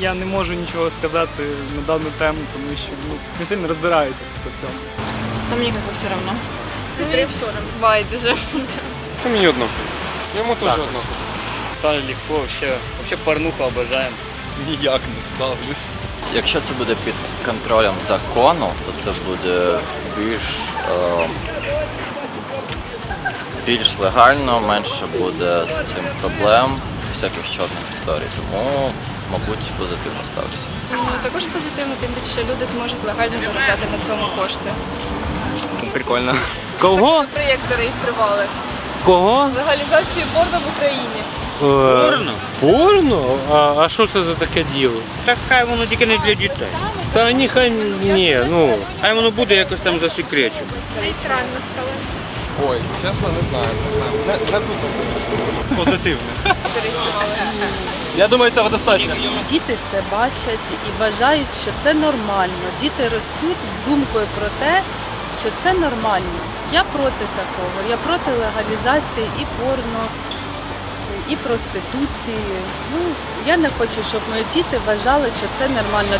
я не можу нічого сказати на дану тему, тому що ну, не сильно розбираюся в цьому. Мне как бы все равно. Петрі все равно. Байдуже. Та мені одно. Йому теж одно. Та легко, вообще, вообще порнуху обожаем. Ніяк не ставлюсь. Якщо це буде під контролем закону, то це буде більш, е, більш легально, менше буде з цим проблем, всяких чорних історій. Тому, мабуть, позитивно ставлюся. Ну, також позитивно, тим більше люди зможуть легально заробляти на цьому кошти. Прикольно. Кого? Проєкт зареєстрували. Кого? Легалізацію порно в Україні. Порно? Порно? А, а що це за таке діло? Так хай воно тільки не для дітей. Та ніхай ні, ну. Хай воно буде якось там засекречено. Нейтрально стало Ой, чесно, не знаю. Не, знаю. не, не тут. Позитивно. зареєстрували. Я думаю, цього достатньо. Діти це бачать і вважають, що це нормально. Діти ростуть з думкою про те, що це нормально. Я проти такого. Я проти легалізації і порно, і проституції. Ну я не хочу, щоб мої діти вважали, що це нормально.